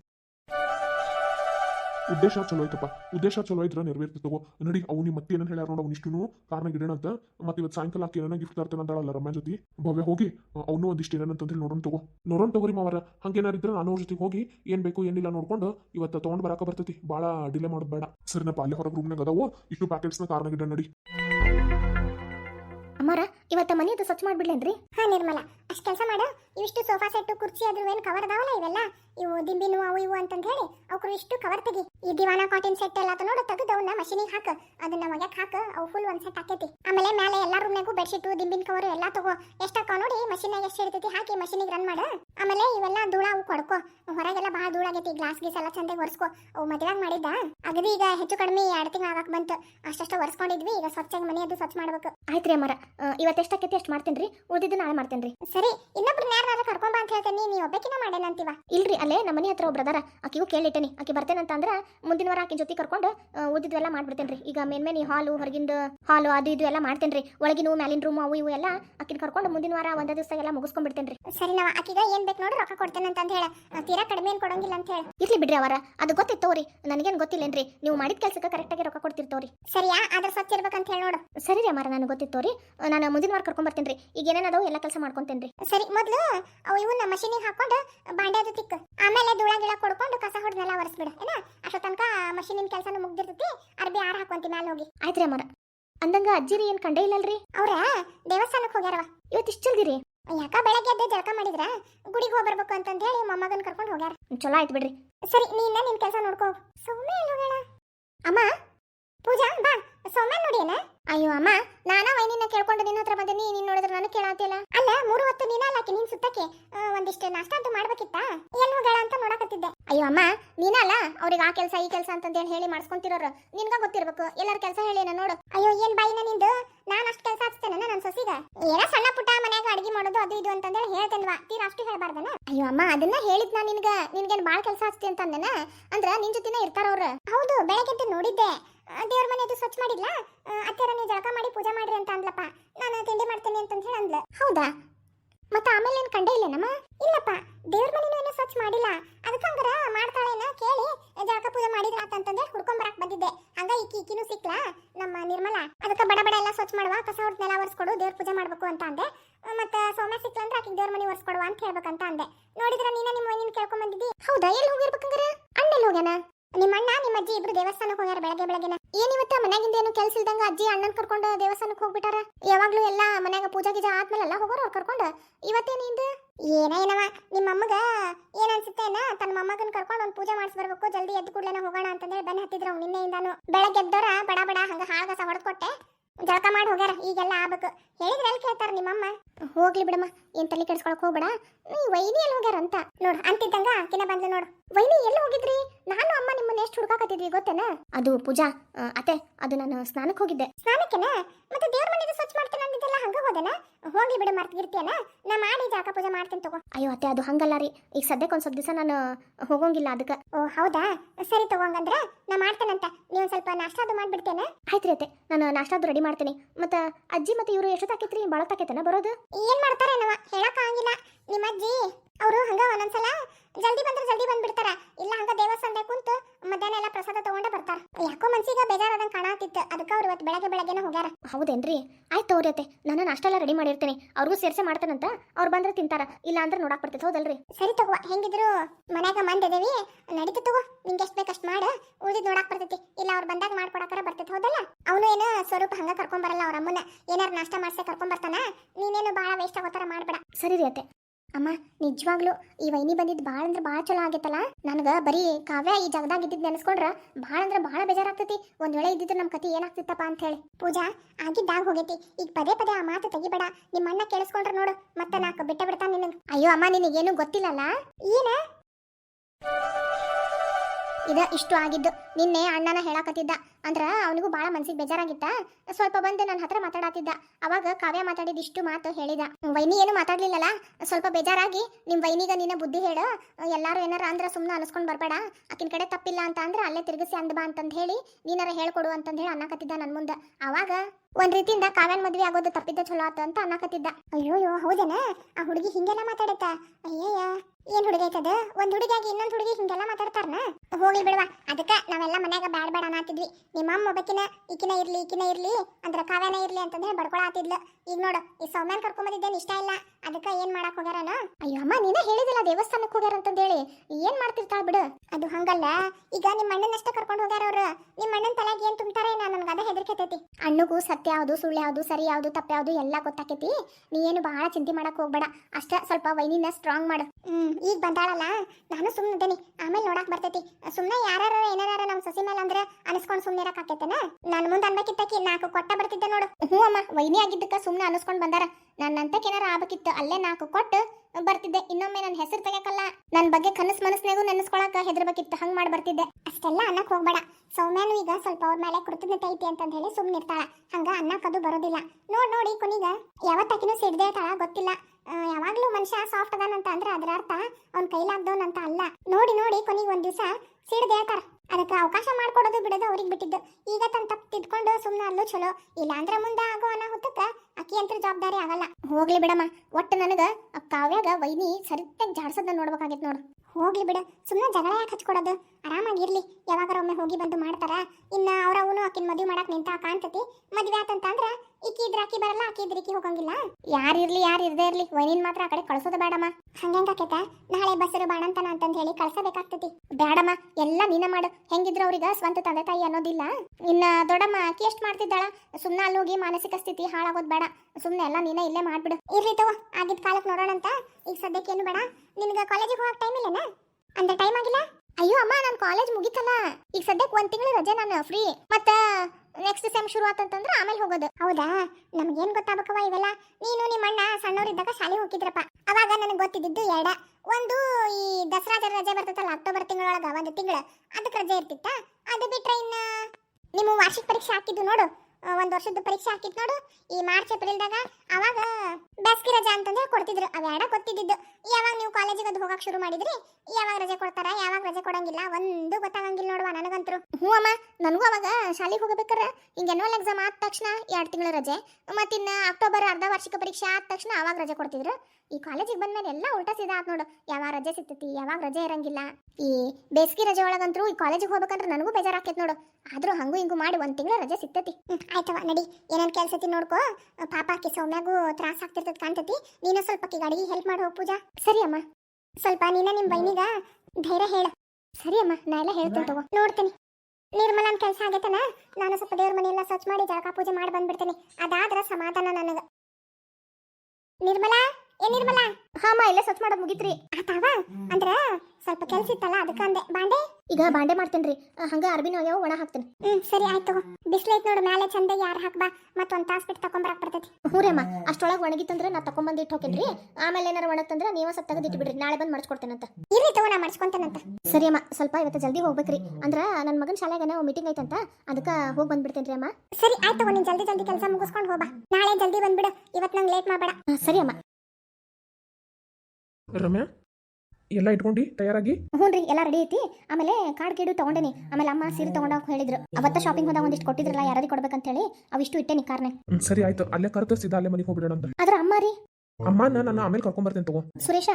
ಉದ್ದೇಶ ಚಲೋ ಐತಪ್ಪ ಉದ್ದೇಶ ಚಲೋ ಇದ್ರೆ ನೆರವೇರ್ತಿ ತಗೋ. ನಡಿ, ಅವು ನಿಮ್ಮ ಮತ್ತೆ ಏನೇನು ಹೇಳ್ಯಾರ ನೋಡ ಅವ್ನಿಷ್ಟು ಕಾರ್ನಾಗ ಇಡೋಣ ಅಂತ. ಮತ್ತೆ ಇವತ್ತು ಸಾಯಂಕಾಲ ಆಕೆ ಏನೋ ಗಿಫ್ಟ್ ತರ್ತೇನೆ ಅಂತಾಳಲ್ಲ ರಮ್ಯಾ ಜೊತೆ. ಭವ್ಯ, ಹೋಗಿ. ಅವನು ಒಂದಿಷ್ಟು ಏನಂತ ಹೇಳಿ ನೋಡೋಣ ತಗೋ. ನೋಡೋಣ ತಗೋರಿ ಮಾವರ. ಹಂಗೇನಾರಿದ್ರೆ ನಾನು ಅವ್ರ ಜೊತೆಗೆ ಹೋಗಿ ಏನ್ ಬೇಕು ಏನಿಲ್ಲ ನೋಡ್ಕೊಂಡು ಇವತ್ತು ತೊಗೊಂಡ್ ಬರಾಕ ಬರ್ತೈತಿ. ಭಾಳ ಡಿಲೇ ಮಾಡೋದು ಬೇಡ. ಸರಿನಪ್ಪ, ಅಲ್ಲಿ ಹೊರಗೆ ರೂಮ್ನಾಗ ಅದಾವು. ಇಷ್ಟು ಪ್ಯಾಕೆಟ್ಸ್ನ ಕಾರ್ನಾಗ ಇಡ ನಡಿ. ಇವತ್ತ ಮನೆಯದು ಸ್ವಚ್ಛ ಮಾಡ್ಬಿಡ್ಲೇನ್ರಿ ಹಾ ನಿರ್ಮಲ. ಅಷ್ಟ್ ಕೆಲಸ ಮಾಡು. ಇವಿಷ್ಟು ಸೋಫಾ ಸೆಟ್ ಕುರ್ಚಿ ಅದ್ರ ಏನು ಕವರ್ ಅದಾವಲ್ಲ ಇವೆಲ್ಲ? ಇವು ದಿಂಬಿನು ಅವು ಇವು ಅಂತ ಹೇಳಿ ಅವ್ರು ಇಷ್ಟು ಕವರ್ ತೆಗಿ. ಈ ದಿವಾನ ಕಾಟನ್ ಸೆಟ್ ಎಲ್ಲ ನೋಡು ತೆಗೆದು ಅವನ್ನ ಮಷಿನಿಗೆ ಹಾಕ. ಅದನ್ನ ಒಗ್ಯಾಕ್ ಹಾಕ ಅವು ಫುಲ್ ಒಂದ್ ಸೆಟ್ ಹಾಕೈತಿ ಆಮೇಲೆ ಮೇಲೆ ಎಲ್ಲಾ ರೂಮ್ನಾಗೂ ಬೆಡ್ಶೀಟು ದಿಂಬಿನ ಕವರ್ ಎಲ್ಲ ತಗೋ. ಎಷ್ಟಕ್ಕ ನೋಡಿ ಮಷಿನಾಗ ಎಷ್ಟು ಇರ್ತೈತಿ ಹಾಕಿ ಮಷಿನಿಗೆ ರನ್ ಮಾಡು. ಆಮೇಲೆ ಇವೆಲ್ಲ ಧೂಳ ಅವು ಕೊಡ್ಕೋ. ಹೊರಗೆಲ್ಲ ಬಹಳ ಧೂಳ ಆಗೈತಿ ಗ್ಲಾಸ್ ಗೀಸ್ ಎಲ್ಲ ಚಂದಾಗಿ ಒರೆಸ್ಕೋ. ಅವು ಮದುವೆಗೆ ಮಾಡಿದ್ದ. ಅಗದಿ ಈಗ ಹೆಚ್ಚು ಕಡಿಮೆ ಎರಡು ತಿಂಗಳು ಆಗಕ್ ಬಂತು. ಅಷ್ಟು ಒರೆಸ್ಕೊಂಡಿದ್ವಿ ಈಗ ಸ್ವಚ್ಛಾಗಿ ಮನೆ ಅದು ಸ್ವಚ್ಛ ಮಾಡ್ಬೇಕು. ಆಯ್ತ್ರಿ ಅಮ್ಮ ಇವತ್ತು ಇವತ್ತು ಎಷ್ಟಾಕೈತಿ ಅಷ್ಟು ಮಾಡ್ತೇನೆ ರೀ ಉಳಿದಿದ್ದು ನಾಳೆ ಮಾಡ್ತೇನೆ ರೀ ಸರಿ ಇನ್ನೊಬ್ರನ್ನ ಕರ್ಕೊಂಡ್ ಬಾ ಅಂತ ಹೇಳ್ತೇನೆ ನೀ ಒಬ್ಬಕಿನ ಮಾಡೇನಂತೀವ ಇಲ್ರಿ ಅಲ್ಲೇ ನಮ್ಮ ಮನೆ ಹತ್ರ ಒಬ್ಬ ಅದಾರ ಆಕಿಗೂ ಕೇಳಿಟ್ಟೇನಿ ಆಕಿ ಬರ್ತೇನಂತ ಅಂತಂದ್ರೆ ಮುಂದಿನ ವಾರ ಆಕಿನ ಜೊತೆ ಕರ್ಕೊಂಡು ಉಳಿದಿದ್ವೆಲ್ಲ ಮಾಡ್ಬಿಡ್ತೇನೆ ರೀ ಈಗ ಮೇನ್ ಮೇನ್ ಈ ಹಾಲು ಹೊರಗಿಂದ ಹಾಲು ಅದು ಇದು ಎಲ್ಲ ಮಾಡ್ತೇನೆ ರೀ ಒಳಗಿನ ಮ್ಯಾಲಿನ ರೂಮ್ ಅವು ಇವು ಎಲ್ಲ ಆಕಿನ ಕರ್ಕೊಂಡು ಮುಂದಿನ ವಾರ ಒಂದೇ ದಿವಸ ಎಲ್ಲ ಮುಗಿಸ್ಕೊಂಡ್ಬಿಡ್ತೇನೆ ರೀ ಸರಿ ನಾವು ಆಕಿಗೆ ಏನ್ ಬೇಕು ನೋಡು ರೊಕ್ಕ ಕೊಡ್ತೇನೆ ಅಂತ ಹೇಳ ತೀರಾ ಕಡಿಮೆ ಏನ್ ಕೊಡಂಗಿಲ್ಲ ಅಂತ ಹೇಳಿ. ಇರ್ಲಿ ಬಿಡ್ರಿ ಅವರ ಅದು ಗೊತ್ತಿತ್ತವ್ರಿ ನನಗೇನು ಗೊತ್ತಿಲ್ಲೇನ್ರಿ ನೀವು ಮಾಡಿದ ಕೆಲಸಕ್ಕೆ ಕರೆಕ್ಟಾಗಿ ರೊಕ್ಕ ಕೊಡ್ತಿರ್ತವ್ರಿ ಸರಿಯಾ ಅದ್ರ ಸ್ವಚ್ಛ ಇರ್ಬೇಕಂತ ಹೇಳಿ ನೋಡು. ಸರಿ ರೀ ಅಮ್ಮಾರ ನನಗೆ ಗೊತ್ತಿತ್ತವ್ರಿ ನಾನು ಮುಂದಿನ ವಾರ ಕರ್ಕೊಂಡ್ ಬರ್ತೀನಿ ರೀ. ಈಗ ಅದಾವ ಎಲ್ಲ ಕೆಲಸ ಮಾಡ್ಕೊಂತೇನೆ ರೀ. ಸರಿ ಮೊದ್ಲು ಅವು ಇವನ್ನ ಮಷೀನಿಗೆ ಹಾಕೊಂಡು ಬಾಂಡೆ ಅದು ತಿಕ್ಕ. ಆಮೇಲೆ ಧೂಳ ಗಿಳ ಕೊಡ್ಕೊಂಡು ಕಸ ಹೊಡೆದೆಲ್ಲ ಒರೆಸ್ಬಿಡ ಏನ? ಅಷ್ಟೋ ತನಕ ಮಷೀನಿನ ಕೆಲಸನೂ ಮುಗ್ದಿರ್ತೈತಿ ಅರ್ಬಿ ಆರ್ ಹಾಕೊಂತಿ ಮ್ಯಾಲ ಹೋಗಿ. ಆಯ್ತು ರೀ ಅಂದಂಗ ಅಂದಂಗ ಅಜ್ಜಿರಿ ಏನು ಕಂಡೇ ಇಲ್ಲಲ್ರಿ? ಅವ್ರ ದೇವಸ್ಥಾನಕ್ಕೆ ಹೋಗ್ಯಾರವ. ಇವತ್ತು ಇಷ್ಟು ಜಲ್ದಿ ರೀ? ಯಾಕ ಬೆಳಗ್ಗೆ ಎದ್ದು ಜಳಕ ಮಾಡಿದ್ರ? ಗುಡಿಗೆ ಹೋಗಿ ಬರ್ಬೇಕು ಅಂತ ಹೇಳಿ ಮೊಮ್ಮಗನ್ ಕರ್ಕೊಂಡು ಹೋಗ್ಯಾರ. ಚಲೋ ಆಯ್ತು ಬಿಡ್ರಿ. ಸರಿ ನೀನ ನಿನ್ ಕೆಲಸ ನೋಡ್ಕೋ ಎಲ್ಲಿ ಹೋಗ್ಯಾಳ. ಅಮ್ಮ ಪೂಜಾ ಬಾ. ಸೌಮ್ಯ ನೋಡಿಯನ ಅಯ್ಯೋ ಅಮ್ಮ, ನಾನ ವೈನಿನ ಕೇಳ್ಕೊಂಡು ನಿನ್ನ ಹತ್ರ ಬಂದೆ. ನೀನ್ ನೋಡಿದ್ರೆ ನಾನು ಕೇಳಾತಿಲ್ಲ ಅಲ್ಲ, ಮೂರು ಹೊತ್ತು ನೀನ ಅಲ್ಲಾಕಿ ನಿನ್ ಸುತ್ತಕ್ಕೆ? ಒಂದಿಷ್ಟು ನಾಷ್ಟ ಅಂತೂ ಮಾಡ್ಬೇಕಿತ್ತ? ಎಲ್ಲಿ ಹೋಗ್ಯಾಳ ಅಂತ ನೋಡಕತ್ತಿದ್ದೆ. ಅಯ್ಯೋ ಅಮ್ಮ ನೀನಲ್ಲ ಅವ್ರಿಗೆ ಆ ಕೆಲಸ, ಈ ಕೆಲಸ ಅಂತಂದೇಳಿ ಹೇಳಿ ಮಾಡ್ಸ್ಕೊಂತಿರೋರು. ನಿನ್ಗ ಗೊತ್ತಿರ್ಬೇಕು. ಎಲ್ಲರ ಕೆಲಸ ಹೇಳಿನ ನೋಡು. ಅಯ್ಯೋ, ಏನ್ ಬಾಯಿನ ನಿಂದು? ನಾನು ಅಷ್ಟು ಕೆಲಸ ಹಚ್ತೇನೆ ನನ್ನ ಸೊಸಿಗ? ಏನ ಸಣ್ಣ ಪುಟ್ಟ ಮನ್ಯಾಗ ಅಡಿಗೆ ಮಾಡೋದು, ಅದು ಇದು ಅಂತಂದೇಳಿ ಹೇಳ್ತೇನ್ವಾ. ತೀರ ಅಷ್ಟು ಹೇಳ್ಬಾರ್ದನ? ಅಯ್ಯೋ ಅಮ್ಮ, ಅದನ್ನ ಹೇಳಿದ್ ನಾ ನಿನ್ಗ. ನಿನ್ಗೇನ್ ಬಾಳ ಕೆಲಸ ಹಚ್ತಿ ಅಂತ ಅಂದನ ಅಂದ್ರ ನಿನ್ ಜೊತೆನೇ ಇರ್ತಾರ ಅವ್ರು. ಹೌದು, ಬೆಳಗ್ಗೆ ನೋಡಿದ್ದೆ. ದೇವ್ರ ಮನೆ ಅದು ಸ್ವಚ್ಛ ಮಾಡಿಲ್ಲ ಅತ್ತೆರ ನೀವು ಜಳಕ ಮಾಡಿ ಪೂಜೆ ಮಾಡ್ರಿ ಅಂತ ಅಂದ್ಲಪ್ಪ. ನಾನು ತಿಂಡಿ ಮಾಡ್ತೇನೆ ಅಂತ ಹೇಳಿ ಅಂದ್ಲ. ಹೌದಾ? ಮತ್ತೆ ಆಮೇಲೆ ಏನು ಕಂಡೇ ಇಲ್ಲೇನಮ್ಮ? ಇಲ್ಲಪ್ಪ, ದೇವ್ರ ಮನೆನೂ ಏನೋ ಸ್ವಚ್ಛ ಮಾಡಿಲ್ಲ. ಅದಕ್ಕೆ ಹಂಗಾರ ಮಾಡ್ತಾಳೇನ ಅನ್ಸುತ್ತೇನ ತನ್ನ ಮೊಮ್ಮಗನ್ ಕರ್ಕೊಂಡು ಒಂದ್ ಪೂಜೆ ಮಾಡಿಸ್ ಬರ್ಬೇಕು, ಜಲ್ದಿ ಎದ್ದು ಕೂಡ್ಲೇನ ಹೋಗೋಣ ಅಂತಂದೇಳಿ ಬೆನ್ ಹತ್ತಿದ್ರು ಅವ್ನು ನಿನ್ನೆಯಿಂದಾನು. ಬೆಳಗ್ಗೆ ಎದ್ದೋರ ಬಡ ಬಡ, ಹಂಗ ಹಾಳ್ಗಸ ಹೊಡೆದ್ಕೊಟ್ಟೆ. ಜಳಕ ಮಾಡಿ ಹೋಗ್ಯಾರ, ಈಗೆಲ್ಲ ಆಗ್ಬೇಕು. ಹೇಳಿದ್ರೆ ಎಲ್ಲಿ ಕೇಳ್ತಾರ ನಿಮ್ಮಮ್ಮ? ಹೋಗ್ಲಿ ಬಿಡಮ್ಮ, ಏನ್ ತಲೆ ಕೆಡ್ಸ್ಕೊಳಕ್ ಹೋಗ್ಬೇಡ. ನೀ ವೈನಿ ಎಲ್ಲಿ ಹೋಗ್ಯಾರ ಅಂತ ನೋಡು, ಅಂತಿದ್ದಂಗ ಕಿನ ಬಂದ್ಲು ನೋಡು. ವೈನಿ ಎಲ್ಲಿ ಹೋಗಿದ್ರಿ? ನಾನು ಅಮ್ಮ ನಿಮ್ಮನ್ನ ಎಷ್ಟು ಹುಡುಕಾಕತ್ತಿದ್ವಿ ಗೊತ್ತೇನ? ಅದು ಪೂಜಾ ಆ, ಅತ್ತೆ ಅದು ನಾನು ಸ್ನಾನಕ್ಕೆ ಹೋಗಿದ್ದೆ. ಸ್ನಾನಕ್ಕೆನ? ಮತ್ತೆ ದೇವ್ರ ಮನೆಗೆ ಸ್ವಚ್ಛ ಮಾಡ್ತೇನೆ ಅಂದಿದ್ದೆಲ್ಲ ಹಂಗ ಹೋದೆನ? ಹೋಗ್ಲಿ ಬಿಡು ಮರ್ತಿರ್ತೀಯನ ನಾ ಮಾಡಿ ಜಾಕ ಪೂಜೆ ಮಾಡ್ತೀನಿ ತಗೋ. ಅಯ್ಯೋ ಅತ್ತೆ ಅದು ಹಂಗಲ್ಲ ರೀ. ಈಗ ಸದ್ಯಕ್ಕೆ ಒಂದ್ ಸ್ವಲ್ಪ ದಿವಸ ನಾನು ಹೋಗೋಂಗಿಲ್ಲ ಅದಕ್ಕೆ. ಓ ಹೌದಾ? ಸರಿ ತಗೋಂಗಂದ್ರ ನಾ ಮಾಡ್ತೇನಂತ. ನೀವು ಸ್ವಲ್ಪ ನಾಷ್ಟ ಅದು ಮಾಡ್ಬಿಡ್ತೇನೆ? ಆಯ್ತು ರೀ ಅತ್ತೆ ನಾನು ನಾಷ್ಟಾದು ರೆಡಿ ಮಾಡ್ತೀನಿ. ಮತ್ತೆ ಅಜ್ಜಿ ಮತ್ತೆ ಇವರು ಎಷ್ಟು ತಾಕೈತ್ರಿ ಭಾಳ ತಾಕೈತನ ಬರೋದು? ಏನ್ ಮಾಡ್ತಾರೆ ನಾವ ಹೇಳಕ್ ಆಗಿಲ್ಲ ನಿಮ್ಮ ಅಜ್ಜಿ ಅವರು ಹಂಗ ಒಂದೊಂದ್ಸಲ ಜಲ್ದಿ ಬಂದ್ರೆ ಜಲ್ದಿ ಬಂದ್ಬಿಡ್ತಾರ. ಇಲ್ಲ ಹಂಗ ದೇವಸ್ಥಾನದ ಕುಂತು ಮಧ್ಯಾಹ್ನ ಎಲ್ಲ ಪ್ರಸಾದ ತಗೊಂಡ ಬರ್ತಾರ. ಯಾಕೋ ಮನ್ಸಿಗ ಬೇಜಾರದಂಗ ಕಾಣಾತಿತ್ತು. ಅದಕ್ಕೆ ಅವ್ರು ಇವತ್ತು ಬೆಳಗ್ಗೆ ಬೆಳಗ್ಗೆನ ಹೋಗ್ಯಾರ. ಹೌದೇನ್ರಿ? ಆಯ್ತು ತೋರಿಯತ್ತೆ ನಾನು ನಾಷ್ಟ ಎಲ್ಲ ರೆಡಿ ಮಾಡಿರ್ತೀನಿ. ಅವ್ರಿಗೂ ಸೇರ್ಸೆ ಮಾಡ್ತಾನಂತ ಅವ್ರು ಬಂದ್ರೆ ತಿಂತಾರ. ಇಲ್ಲ ಅಂದ್ರೆ ನೋಡಕ್ ಬರ್ತೈತೆ. ಹೌದಲ್ರಿ? ಸರಿ ತಗೋ. ಹೆಂಗಿದ್ರು ಮನ್ಯಾಗ ಮಂದಿದೇವಿ ನಡೀತು ತಗೋ. ನಿಂಗೆ ಎಷ್ಟ್ ಬೇಕಷ್ಟ್ ಮಾಡು. ಉಳಿದ್ ನೋಡಕ್ ಬರ್ತೈತಿ. ಇಲ್ಲ ಅವ್ರು ಬಂದಾಗ ಮಾಡ್ಕೊಡಕ್ಕಾರ ಬರ್ತೈತಿ. ಹೌದಲ್ಲ? ಅವನು ಏನು ಸ್ವರೂಪ ಹಂಗ ಕರ್ಕೊಂಡ್ ಬರಲ್ಲ ಅವ್ರ ಅಮ್ಮನ ಏನಾರು ನಾಷ್ಟ ಮಾಡ್ಸೆ ಕರ್ಕೊಂಡ್ ಬರ್ತಾನ. ನೀನೇನು ಬಹಳ ವೇಸ್ಟ್ ಆಗೋತರ ಮಾಡ್ಬೇಡ. ಸರಿ ರೀ ಅತ್ತೆ. ಅಮ್ಮ, ನಿಜವಾಗ್ಲೂ ಈ ವೈನಿ ಬಂದಿದ್ದು ಭಾಳ ಅಂದ್ರೆ ಭಾಳ ಚಲೋ ಆಗೈತಲ್ಲ? ನನಗೆ ಬರೀ ಕಾವ್ಯ ಈ ಜಗದಾಗ ಇದ್ದಿದ್ದು ನೆನೆಸ್ಕೊಂಡ್ರೆ ಭಾಳ ಅಂದ್ರೆ ಭಾಳ ಬೇಜಾರಾಗ್ತೈತಿ. ಒಂದ್ ವೇಳೆ ಇದ್ದಿದ್ದು ನಮ್ಮ ಕತಿ ಏನಾಗ್ತಿತ್ತಪ್ಪ ಅಂತ ಹೇಳಿ. ಪೂಜಾ, ಆಗಿದ್ದಾಗ ಹೋಗೈತಿ. ಈಗ ಪದೇ ಪದೇ ಆ ಮಾತು ತೆಗಿಬೇಡ. ನಿಮ್ಮ ಅಣ್ಣ ಕೇಳಿಸ್ಕೊಂಡ್ರೆ ನೋಡು. ಮತ್ತೆ ನಾಲ್ಕು ಬಿಟ್ಟ ಬಿಡ್ತಾನೆ ನಿನಗೆ. ಅಯ್ಯೋ ಅಮ್ಮ, ನಿನಗೇನು ಗೊತ್ತಿಲ್ಲಲ್ಲ? ಏನ? ಇದ ಇಷ್ಟು ಆಗಿದ್ದು. ನಿನ್ನೆ ಅಣ್ಣನ ಹೇಳಾಕತ್ತಿದ್ದ. ಅಂದ್ರ ಅವನಿಗೂ ಭಾಳ ಮನ್ಸಿಗೆ ಬೇಜಾರಾಗಿತ್ತ. ಸ್ವಲ್ಪ ಬಂದು ನನ್ನ ಹತ್ರ ಮಾತಾಡತ್ತಿದ್ದ ಅವಾಗ ಕಾವ್ಯ ಮಾತಾಡಿದ ಇಷ್ಟು ಮಾತು ಹೇಳಿದ. ವೈನಿ ಏನು ಮಾತಾಡ್ಲಿಲ್ಲಲ್ಲ ಸ್ವಲ್ಪ ಬೇಜಾರಾಗಿ. ನಿಮ್ ವೈನಿಗ ನಿನ್ನ ಬುದ್ಧಿ ಹೇಳು. ಎಲ್ಲಾರು ಏನಾರ ಅಂದ್ರ ಸುಮ್ಮನೆ ಅನಸ್ಕೊಂಡ್ ಬರ್ಬೇಡ. ಆಕಿನ ಕಡೆ ತಪ್ಪಿಲ್ಲ ಅಂತ ಅಂದ್ರೆ ಅಲ್ಲೇ ತಿರುಗಿಸಿ ಅಂದ್ ಬಾ ಅಂತ ಹೇಳಿ, ನೀನಾರ ಹೇಳ್ಕೊಡು ಅಂತಂದ ಹೇಳಿ ಅನ್ನಕತ್ತಿದ್ದ ನನ್ ಮುಂದೆ. ಅವಾಗ ಒಂದ್ ರೀತಿಯಿಂದ ಕಾವ್ಯನ್ ಮದ್ವೆ ಆಗೋದು ತಪ್ಪಿದ್ದ ಚಲೋ ಆತ ಅಂತ ಅನ್ನಕತ್ತಿದ್ದ. ಅಯ್ಯೋಯ್ಯೋ, ಹೌದೇನ? ಆ ಹುಡುಗಿ ಹಿಂಗೆಲ್ಲ ಮಾತಾಡತ್ತ ಅಯ್ಯಯ್ಯ. ಏನ್ ಹುಡುಗ ಐತದ ಒಂದ್ ಹುಡುಗಿಯಾಗಿ ಇನ್ನೊಂದ್ ಹುಡುಗಿ ಹಿಂಗೆಲ್ಲ ಮಾತಾಡ್ತಾರನ? ಹೋಗ್ಲಿ ಬಿಡವಾ. ಅದಕ್ಕ ನಾವೆಲ್ಲ ಮನ್ಯಾಗ ಬ್ಯಾಡ ಬೇಡ ಅನ್ನತಿದ್ವಿ ನಿಮ್ಮ ಅಮ್ಮ ಒಬ್ಬಕಿನ, ಈಕಿನ ಇರ್ಲಿ ಈಕಿನ ಇರ್ಲಿ, ಅಂದ್ರ ಕಾವ್ಯನ ಇರ್ಲಿ ಅಂತಂದ್ರೆ ಬಡ್ಕೊಳತಿದ್ಲು. ಈಗ ನೋಡು, ಈ ಸೌಮ್ಯನ್ ಕರ್ಕೊಂಬಂದಿದ್ದೇನ್ ಇಷ್ಟ ಇಲ್ಲ. ಅದಕ್ಕ ಏನ್ ಮಾಡಕ್ ಹೋಗ್ಯಾರನ? ಅಯ್ಯೋ ಅಮ್ಮ, ನೀನೇ ಹೇಳಿದಿಲ್ಲ ದೇವಸ್ಥಾನಕ್ಕೆ ಹೋಗ್ಯಾರ ಅಂತಂದೇಳಿ ಏನ್ ಮಾಡ್ತಿರ್ತಾಳ ಬಿಡು. ಅದು ಹಂಗಲ್ಲ. ಈಗ ನಿಮ್ಮ ಅಣ್ಣನಷ್ಟ ಕರ್ಕೊಂಡು ಹೋಗ್ಯಾರ ಅವ್ರು. ನಿಮ್ಮ ಅಣ್ಣನ ತಲೆಗೆ ಏನ್ ತುಂಬ್ತಾರೆ ಏನ? ನನ್ಗೆ ಅದ ಹೆದರ್ಕೆತೈತಿ. ಅಣ್ಣಗೂ ಸತ್ಯ ಯಾವುದು, ಸುಳ್ಳು ಯಾವುದು, ಸರಿ ಯಾವುದು, ತಪ್ಪು ಯಾವುದು ಎಲ್ಲ ಗೊತ್ತಾಕೈತಿ. ನೀ ಏನು ಬಹಳ ಚಿಂತೆ ಮಾಡಕ್ ಹೋಗ್ಬೇಡ. ಅಷ್ಟ ಸ್ವಲ್ಪ ವೈನಿನ ಸ್ಟ್ರಾಂಗ್ ಮಾಡು. ಹ್ಮ್. ಈಗ ಬಂದಾಳಲ್ಲ, ನಾನು ಸುಮ್ಮನಿದ್ದೇನೆ ಆಮೇಲೆ ನೋಡಕ್ ಬರ್ತೈತಿ. ಸುಮ್ಮನೆ ಯಾರು ಏನಾರ ನಮ್ಮ ಸಸಿ ಮೇಲೆ ಅಂದ್ರೆ ಅನಿಸ್ಕೊಂಡು ಸುಮ್ಮನೆ ಇರಕ್ ಆಕೈತೇನ ನನ್ ಮುಂದೆ ಅನ್ಬೇಕಿತ್ತಕಿ, ನಾಲ್ಕು ಕೊಟ್ಟ ಬರ್ತಿದ್ದೆ ನೋಡು. ಹ್ಞೂ ಅಮ್ಮ, ವೈನಿ ಆಗಿದ್ದಕ್ಕ ಸುಮ್ಮನೆ ಅನಸ್ಕೊಂಡ್ ಬಂದಾರ. ನನ್ನಂತಕ್ಕೇನಾರ ಆಗ್ಬೇಕಿತ್ತು, ಅಲ್ಲೇ ನಾಲ್ಕು ಕೊಟ್ಟು ಬರ್ತಿದ್ದೆ. ಇನ್ನೊಮ್ಮೆ ನನ್ನ ಹೆಸರು ತಗಕಲ್ಲ ನನ್ನ ಬಗ್ಗೆ ಕನಸು ಮನಸ್ನಾಗೂ ನೆನೆಸ್ಕೊಳಕ ಹೆದರ್ಬೇಕಿತ್ತು. ಹಂಗ್ ಮಾಡಿ ಬರ್ತಿದ್ದೆ ಅಷ್ಟೆಲ್ಲ ಅನ್ನಕ್ಕೆ ಹೋಗ್ಬೇಡ. ಸೌಮ್ಯನು ಈಗ ಸ್ವಲ್ಪ ಅವ್ರ ಮೇಲೆ ಕೃತಜ್ಞತೆ ಐತಿ ಅಂತ ಹೇಳಿ ಸುಮ್ಮನೆ ಇರ್ತಾಳ. ಹಂಗ ಅನ್ನಕ್ಕದು ಬರೋದಿಲ್ಲ. ನೋಡ್ ನೋಡಿ ಕೊನಿಗ, ಯಾವತ್ತಾಕಿನೂ ಸಿಡ್ದೇ ಇರ್ತಾಳ ಗೊತ್ತಿಲ್ಲ. ಯಾವಾಗ್ಲೂ ಮನುಷ್ಯ ಸಾಫ್ಟ್ ಅದಾನಂತ ಅಂದ್ರೆ ಅದರ ಅರ್ಥ ಅವ್ನ ಕೈಲಾಗ್ದವನಂತ ಅಲ್ಲ. ನೋಡಿ ನೋಡಿ ಕೊನಿಗೆ ಒಂದ್ ದಿವಸ ಸಿಡ್ದೇ ಅದಕ್ಕೆ ಅವಕಾಶ ಮಾಡ್ಕೊಡೋದು ಬಿಡೋದು ಅವ್ರಿಗೆ ಬಿಟ್ಟಿದ್ದು. ಈಗ ತನ್ನ ತಪ್ಪು ತಿದ್ಕೊಂಡು ಸುಮ್ಮನೆ ಅಲ್ಲೂ ಚಲೋ. ಇಲ್ಲ ಅಂದ್ರೆ ಮುಂದೆ ಆಗೋ ಅನಾಹುತಕ್ಕ ಅಕ್ಕಿ ಅಂತ ಜವಾಬ್ದಾರಿ ಆಗಲ್ಲ. ಹೋಗ್ಲಿ ಬಿಡಮ್ಮ. ಒಟ್ಟು ನನಗೆ ಆ ಕಾವ್ಯಾಗ ವೈನಿ ಸರಿತಾಗಿ ಜಾಡ್ಸೋದನ್ನ ನೋಡ್ಬೇಕಾಗಿತ್ತು ನೋಡು. ಹೋಗ್ಲಿ ಬಿಡು. ಸುಮ್ಮನೆ ಜಗಳ ಯಾಕೆ ಹಚ್ಕೊಡೋದು? ಆರಾಮಾಗಿರ್ಲಿ. ಯಾವಾಗಾರ ಒಮ್ಮೆ ಹೋಗಿ ಬಂದು ಮಾಡ್ತಾರ? ಇನ್ನ ಅವ್ರ ಅವನು ಆಕಿನ ಮದುವೆ ಮಾಡಕ್ ನಿಂತ ಕಾಣ್ತತಿ. ಮದ್ವೆ ಆತಂತಂದ್ರ ಈಕಿ ಇದ್ರ ಆಕಿ ಬರಲ್ಲ ಆಕಿ ಇದ್ರ ಈಕಿ ಹೋಗಂಗಿಲ್ಲ. ಯಾರಿರ್ಲಿ ಯಾರು ಇರದೇ ಇರ್ಲಿ ವೈನಿನ್ ಮಾತ್ರ ಆ ಕಡೆ ಕಳ್ಸೋದು ಬೇಡಮ್ಮ. ಹಂಗಂಗಾಕೈತ ನಾಳೆ ಬಸರು ಬಾಣಂತನ ಅಂತಂದ್ ಹೇಳಿ ಕಳ್ಸಬೇಕಾಗ್ತತಿ. ಬೇಡಮ್ಮ ಎಲ್ಲ ನೀನ ಮಾಡು. ಹೆಂಗಿದ್ರು ಅವ್ರಿಗೆ ಸ್ವಂತ ತಂದೆ ತಾಯಿ ಅನ್ನೋದಿಲ್ಲ. ಇನ್ನ ದೊಡ್ಡಮ್ಮ ಆಕಿ ಎಷ್ಟ್ ಮಾಡ್ತಿದ್ದಾಳ? ಸುಮ್ಮನೆ ಅಲ್ಲಿ ಹೋಗಿ ಮಾನಸಿಕ ಸ್ಥಿತಿ ಹಾಳಾಗೋದು ಬೇಡ. ಸುಮ್ಮನೆ ಎಲ್ಲ ನೀನೇ ಇಲ್ಲೇ ಮಾಡ್ಬಿಡು. ಇರ್ಲಿ ತಗೋ ಆಗಿದ್ ಕಾಲಕ್ಕೆ ನೋಡೋಣಂತ. ಈಗ ಸದ್ಯಕ್ಕೆ ಏನು ಬೇಡ? ನಿನಗೆ ಕಾಲೇಜಿಗೆ ಹೋಗಕ್ ಟೈಮ್ ಇಲ್ಲನ? ಅಂದ್ರೆ ಟೈಮ್ ಆಗಿಲ್ಲ? ಅಯ್ಯೋ ಅಮ್ಮ ನನ್ನ ಕಾಲೇಜ್ ಮುಗಿತಲ್ಲ. ಈಗ ಸದ್ಯಕ್ಕೆ ಒಂದು ತಿಂಗಳು ರಜೆ ನಾನು ಫ್ರೀ ಮತ್ತ ನೆಕ್ಸ್ಟ್ ಸೆಮ್ ಶುರು ಆತಂತಂದ್ರೆ ಆಮೇಲೆ ಹೋಗೋದು. ಹೌದಾ? ನಮ್ಗೇನ್ ಗೊತ್ತಾಗಬೇಕವ ಇವೆಲ್ಲ? ನೀನು ನಿಮ್ಮ ಅಣ್ಣ ಸಣ್ಣವರಿದ್ದಾಗ ಶಾಲೆ ಹೋಗಿದ್ರಪ್ಪ ಅವಾಗ ನನಗೆ ಗೊತ್ತಿದ್ದು ಎರಡ. ಒಂದು ಈ ದಸರಾ ರಜೆ ಬರ್ತೈತಲ್ಲ, ಅಕ್ಟೋಬರ್ ತಿಂಗಳೊಳಗೆ, ಒಂದು ತಿಂಗಳು. ಅದಕ್ಕೆ ರಜೆ ಇರ್ತಿತ್ತ? ಅದು ಬಿಟ್ರೆ ಇನ್ನ? ನಿಮ್ಮ ವಾರ್ಷಿಕ ಪರೀಕ್ಷೆ ಹಾಕಿದ್ದು ನೋಡು. ಒಂದ್ ವರ್ಷದ ಪರೀಕ್ಷೆ ಹಾಕಿತ್ತು ನೋಡು. ಈ ಮಾರ್ಚ್ ಏಪ್ರಿಲ್ದಾಗ ಅವಾಗ ಬೇಸಿಗೆ ರಜಾ ಅಂತಂದ್ರೆ ಕೊಡ್ತಿದ್ರು. ಅವೆರಡ ಗೊತ್ತಿದ್ದು ಯಾವಾಗ ನೀವು ಕಾಲೇಜಿಗೆ ಅದು ಹೋಗಕ್ ಶುರು ಮಾಡಿದ್ರಿ? ಯಾವಾಗ ರಜೆ ಕೊಡ್ತಾರ? ಯಾವಾಗ ರಜೆ ಕೊಡಂಗಿಲ್ಲ? ಒಂದು ಗೊತ್ತಾಗಂಗಿಲ್ಲ ನೋಡುವ ನನಗಂತರು. ಹ್ಞೂ ಅಮ್ಮ, ನನಗೂ ಅವಾಗ ಶಾಲೆಗೆ ಹೋಗಬೇಕಾರ. ಹಿಂಗೆ ಅನ್ವಲ್ ಎಕ್ಸಾಮ್ ಆದ ತಕ್ಷಣ ಎರಡು ತಿಂಗಳ ರಜೆ. ಮತ್ತಿನ್ನ ಅಕ್ಟೋಬರ್ ಅರ್ಧ ವಾರ್ಷಿಕ ಪರೀಕ್ಷೆ ಆದ ತಕ್ಷಣ ಅವಾಗ ರಜೆ ಕೊಡ್ತಿದ್ರು. ಈ ಕಾಲೇಜಿಗೆ ಬಂದ್ಮೇಲೆ ಎಲ್ಲ ಉಲ್ಟಾ ಸೀದಾ ಆತ್ ನೋಡು. ಯಾವಾಗ ರಜೆ ಸಿಗ್ತೈತಿ, ಯಾವಾಗ ರಜೆ ಇರಂಗಿಲ್ಲ. ಈ ಬೇಸಿಗೆ ರಜೆ ಒಳಗಂತರೂ ಈ ಕಾಲೇಜಿಗೆ ಹೋಗ್ಬೇಕಂದ್ರೆ ನನಗೂ ಬೇಜಾರಾಕೈತೆ ನೋಡು. ಆದ್ರೂ ಹಂಗೂ ಹಿಂಗೂ ಮಾಡಿ ಒಂದು ತಿಂಗಳ ರಜೆ ಸಿಗ್ತೈತಿ. ಆಯ್ತವ ನಡಿ. ಏನೇನ್ ಕೆಲ್ಸತಿ ನೋಡ್ಕೋ. ಪಾಪ ಆಕಿ ಸೌಮ್ಯಾಗೂ ತ್ರಾಸ ಆಗ್ತಿರ್ತದ ಕಾಣ್ತತಿ. ನೀನು ಸ್ವಲ್ಪ ಆಕಿ ಗಾಡಿಗೆ ಹೆಲ್ಪ್ ಮಾಡಿ, ಹೋಗ್ ಪೂಜಾ. ಸರಿ ಅಮ್ಮ. ಸ್ವಲ್ಪ ನೀನ ನಿಮ್ ಬೈನಿಗ ಧೈರ್ಯ ಹೇಳ. ಸರಿ ಅಮ್ಮ, ನಾ ಎಲ್ಲ ಹೇಳ್ತೀನಿ ತಗೋ. ನೋಡ್ತೀನಿ. ನಿರ್ಮಲನ್ ಕೆಲಸ ಆಗೈತನ? ನಾನು ಸ್ವಲ್ಪ ದೇವ್ರ ಮನೆಯೆಲ್ಲ ಸ್ವಚ್ಛ ಮಾಡಿ ಜಳಕ ಪೂಜೆ ಮಾಡಿ ಬಂದ್ಬಿಡ್ತೀನಿ. ಅದಾದ್ರ ಸಮಾಧಾನ ನನಗ. ನಿರ್ಮಲಾ? ಏ ನಿರ್ಮಲಾ ಹಾಮ್ಮ ಎಲ್ಲ ಸ್ವಚ್ಛ ಮಾಡೋದು ಮುಗಿತ್ರಿ. ಆತಾವ? ಅಂದ್ರ ಸ್ವಲ್ಪ ಕೆಲ್ಸ ಇತ್ತಲ್ಲ ಅದಕ್ಕ ಅಂದೆ. ಬಾಂಡೆ? ಈಗ ಬಾಂಡೆ ಮಾಡ್ತೇನ್ರಿ. ಹಂಗ ಅರ್ಬಿನ ಯಾವ ಒಣ ಹಾಕ್ತೇನೆ. ಹ್ಮ್ ಸರಿ ಆಯ್ತು ಬಿಸ್ಲೈತ್ ನೋಡು ಮ್ಯಾಲೆ ಚಂದ ಯಾರು ಹಾಕ್ಬಾ ಮತ್ತ ಒಂದ್ ತಾಸ್ ಬಿಟ್ಟು ತಕೊಂಬರಕ್ ಬರ್ತೈತಿ. ಹ್ಞೂ ರೀ ಅಮ್ಮ ಅಷ್ಟೊಳಗೆ ಒಣಗಿತ್ತಂದ್ರೆ ನಾ ತಕೊಂಬಂದು ಇಟ್ಟು ಹೋಕೇನ್ರಿ. ಆಮೇಲೆ ಏನಾರ ಒಣಗ್ತಂದ್ರೆ ನೀವ ಸ್ವಲ್ಪ ತೆಗೆದಿಟ್ಟು ಬಿಡ್ರಿ ನಾಳೆ ಬಂದು ಮಾಡಿಸ್ಕೊಡ್ತೇನಂತ ಇರ್ಲಿ ತಗೋ ನಾ ಮಾಡ್ಸ್ಕೊಂತೇನಂತ ಸರಿ ಅಮ್ಮ ಸ್ವಲ್ಪ ಇವತ್ತು ಜಲ್ದಿ ಹೋಗ್ಬೇಕ್ರಿ. ಅಂದ್ರ ನನ್ನ ಮಗನ ಶಾಲೆಗೆ ಮೀಟಿಂಗ್ ಐತಂತ ಅದಕ್ಕ ಹೋಗಿ ಬಂದ್ಬಿಡ್ತೇನ್ರಿ ಅಮ್ಮ. ಸರಿ ಆಯ್ತು ನೀನ್ ಜಲ್ದಿ ಜಲ್ದಿ ಕೆಲಸ ಮುಗಿಸ್ಕೊಂಡು ಹೋಗ್ಬಾ. ನಾಳೆ ಜಲ್ದಿ ಬಂದ್ಬಿಡು ಇವತ್ ನಂಗೆ ಲೇಟ್ ಮಾಡಬೇಡ. ಸರಿ ಅಮ್ಮ. ರಮ್ಯಾ ಎಲ್ಲ ಇಟ್ಕೊಂಡಿ ತಯಾರಾಗಿ? ಹ್ಞೂ ರೀ ಎಲ್ಲ ರೆಡಿ ಐತಿ. ಆಮೇಲೆ ಕಾರ್ಡ್ ಕೇಡು ತಗೊಂಡೇನಿ. ಆಮೇಲೆ ಅಮ್ಮ ಸೀರೆ ತಗೊಂಡಾಗ ಹೇಳಿದ್ರು. ಅವತ್ತ ಶಾಪಿಂಗ್ ಹೋದಾಗ ಒಂದಿಷ್ಟು ಕೊಟ್ಟಿದ್ರಲ್ಲ ಯಾರಿಗೆ ಕೊಡ್ಬೇಕಂತ ಹೇಳಿ ಅವಿಷ್ಟು ಇಟ್ಟೇನಿ ಕಾರ್ನೆ. ಹ್ಮ್, ಸರಿ ಆಯ್ತು. ಅಲ್ಲೇ ಕರೆದು ಸೀದಾ ಅಲ್ಲೇ ಮನೆಗೆ ಹೋಗ್ಬಿಡೋಣ ಅಂತ. ಆದ್ರೆ ಅಮ್ಮ ರೀ. ಅಮ್ಮ ನಾನು ಆಮೇಲೆ ಕರ್ಕೊಂಬರ್ತೇನೆ ತಗೋ. ಸುರೇಶ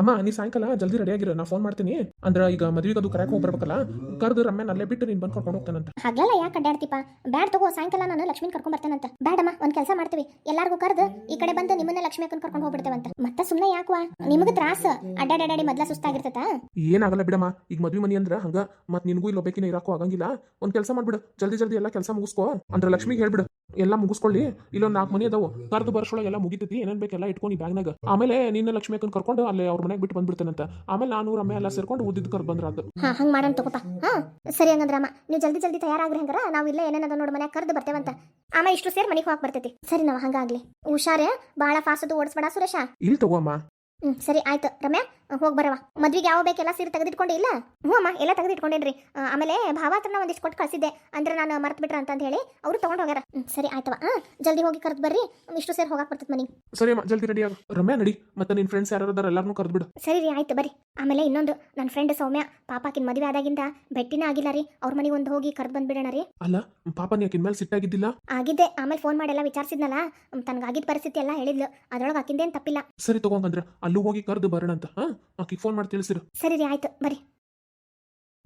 ಅಮ್ಮ ನೀ ಸಾಯಂಕಾಲ ಜಲ್ದಿ ರೆಡಿ ಆಗಿರ ನಾ ಫೋನ್ ಮಾಡ್ತೀನಿ. ಅಂದ್ರೆ ಈಗ ಮದ್ವಿಗೆ ಅದು ಕರೆಕ್ ಹೋಗ್ಬರ್ಬೇಕಲ್ಲ ಕರೆದು ರಮ್ಯಾನ್ ಅಲ್ಲೇ ಬಿಟ್ಟು ನೀನ್ ಬಂದು ಕರ್ಕೊಂಡು ಹೋಗ್ತಾನಂತ. ಹಾಗೆಲ್ಲ ಯಾಕೆ ಅಡ್ಡಾಡ್ತಿಪ್ಪ ಬ್ಯಾಡ್ ತಗೋ ಸಾಯಂಕಾಲ ನಾನು ಲಕ್ಷ್ಮಿನ ಕರ್ಕೊಂಡ್ ಬರ್ತೇನಂತ. ಬ್ಯಾಡಮ್ಮ ಒಂದ್ ಕೆಲಸ ಮಾಡ್ತೀವಿ. ಎಲ್ಲಾರ್ಗೂ ಕರೆದು ಈ ಕಡೆ ಬಂದು ನಿಮ್ಮನ್ನ ಲಕ್ಷ್ಮಿ ಅಕ್ಕನ್ ಕರ್ಕೊಂಡು ಹೋಗ್ಬಿಡ್ತೇವಂತ. ಮತ್ತೆ ಸುಮ್ಮನೆ ಯಾಕವಾ? ನಿಮಗೆ ತ್ರಾಸ. ಅಡ್ಡಾಡಾಡಿ ಮೊದ್ಲ ಸುಸ್ತಾಗಿರ್ತೈತ? ಏನಾಗಲ್ಲ ಬಿಡಮ್ಮ ಈಗ ಮದ್ವಿ ಮನಿ ಅಂದ್ರ ಹಂಗ ಮತ್ ನಿನ್ಗೂ ಇಲ್ಲಿ ಒಬ್ಬಕಿನ ಇರಾಕು ಆಗಂಗಿಲ್ಲ. ಒಂದ್ ಕೆಲಸ ಮಾಡ್ಬಿಡು ಜಲ್ದಿ ಜಲ್ದಿ ಎಲ್ಲಾ ಕೆಲಸ ಮುಗಿಸ್ಕೋ. ಅಂದ್ರ ಲಕ್ಷ್ಮಿಗೆ ಹೇಳ್ಬಿಡು ಎಲ್ಲಾ ಮುಗಿಸ್ಕೊಳ್ಳಿ. ಇಲ್ಲೊಂದ್ ನಾಲ್ಕು ಮನಿ ಅದಾವು ಕರ್ದು ಬರ್ಸೊಳಗೆ ಎಲ್ಲ ಮುಗಿತೈತಿ ಏನೇನ್ ಬೇಕೆಲ್ಲ ಇಟ್ಕೊಂಡು ಬ್ಯಾಗ್ನಾಗ. ಆಮೇಲೆ ನಿನ್ನ ಲಕ್ಷ್ಮಿ ಅಕ್ಕನ್ ಕರ್ಕೊಂಡು ಅಲ್ಲೇ ಅವ್ರ ಮನೆಗೆ ಬಿಟ್ಟು ಬಂದ್ಬಿಡ್ತೇನಂತ. ಆಮೇಲೆ ನಾನು ರಮ್ಯ ಎಲ್ಲ ಸೇರ್ಕೊಂಡು ಉದ್ದಿದ್ ಕರ್ ಬಂದ್ರ ಅದು. ಹಾ ಹಂಗ್ ಮಾಡೋಣ ತಗೋಪ. ಹಾ ಸರಿ ಹಂಗಂದ್ರ ಅಮ್ಮ ನೀವು ಜಲ್ದಿ ಜಲ್ದಿ ತಯಾರಾಗ್ರಿ ಹಂಗಾರ. ನಾವು ಇಲ್ಲೇ ಏನೇನದ ನೋಡಿ ಮನ್ಯಾಗ ಕರ್ದು ಬರ್ತೇವಂತ. ಆಮೇಲೆ ಇಷ್ಟು ಸೇರಿ ಮನೆಗೆ ಹೋಗಕ್ ಬರ್ತೈತಿ. ಸರಿ ನಾವು ಹಂಗಾಗ್ಲಿ. ಹುಷಾರೇ ಭಾಳ ಫಾಸ್ಟ್ ಓಡಿಸ್ಬೇಡ ಸುರೇಶ. ಇಲ್ಲಿ ತಗೋ ಅಮ್ಮ. ಹ್ಮ್ ಸರಿ ಆಯ್ತು. ರಮ್ಯಾ ಹೋಗಿ ಬರವ ಮದ್ವಿಗೆ ಯಾವ ಬೇಕೆಲ್ಲ ಸೀರೆ ತೆಗೆದಿಟ್ಕೊಂಡೆ ಇಲ್ಲ? ಹ್ಞೂ ಅಮ್ಮ ಎಲ್ಲ ತೆಗೆದಿಟ್ಕೊಂಡೇನ್ರಿ. ಆಮೇಲೆ ಭಾವ ಹತ್ರನ ಒಂದಿಷ್ಟು ಕೊಟ್ಟು ಕಳಿಸಿದ್ದೆ. ಅಂದ್ರೆ ನಾನು ಮರ್ತು ಬಿಟ್ರ ಅಂತ ಹೇಳಿ ಅವರು ತೊಗೊಂಡು ಹೋಗ್ಯಾರ. ಸರಿ ಆಯ್ತವ ಹಾ ಜಲ್ದಿ ಹೋಗಿ ಕರ್ದು ಬರ್ರಿ. ಇಷ್ಟು ಸೇರಿ ಹೋಗಕ್ ಬರ್ತೈತೆ ಮನಿ ಸರಿ ಅಮ್ಮ ಜಲ್ದಿ ರೆಡಿ ಆಗ. ರಮ್ಯಾ ನಡಿ. ಮತ್ತೆ ನಿನ್ ಫ್ರೆಂಡ್ಸ್ ಯಾರು ಅದಾರ ಎಲ್ಲಾರನ್ನೂ ಕರ್ದು ಬಿಡು. ಸರಿ ರೀ ಆಯ್ತು ಬರ್ರಿ. ಆಮೇಲೆ ಇನ್ನೊಂದು ನನ್ನ ಫ್ರೆಂಡ್ ಸೌಮ್ಯ ಪಾಪಾಕಿನ ಮದುವೆ ಆದಾಗಿಂದ ಭೇಟಿನೇ ಆಗಿಲ್ಲ ರೀ. ಅವ್ರ ಮನೆಗೆ ಒಂದು ಹೋಗಿ ಕರ್ದು ಬಂದ್ಬಿಡೋಣ ರೀ. ಅಲ್ಲ ಪಾಪ ನೀ ಆಕಿನ ಮೇಲೆ ಸಿಟ್ಟಾಗಿದ್ದಿಲ್ಲ ಆಗಿದ್ದೆ. ಆಮೇಲೆ ಫೋನ್ ಮಾಡೆಲ್ಲ ವಿಚಾರಿಸಿದ್ನಲ್ಲ ತನಗಾಗಿದ್ದ ಪರಿಸ್ಥಿತಿ ಎಲ್ಲ ಹೇಳಿದ್ಲು. ಅದ್ರೊಳಗೆ ಆಕಿಂದೇನು ತಪ್ಪಿಲ್ಲ. ಸರಿ ತಗೊಂಡ್ರೆ ಅಲ್ಲೂ ಹೋಗಿ ಕರ್ದು ಬರೋಣ ಅಂತ ಹಾ? ಆಕಿಗೆ ಫೋನ್ ಮಾಡಿ ತಿಳಿಸಿರು. ಸರಿ ರೀ ಆಯ್ತು ಬರ್ರಿ.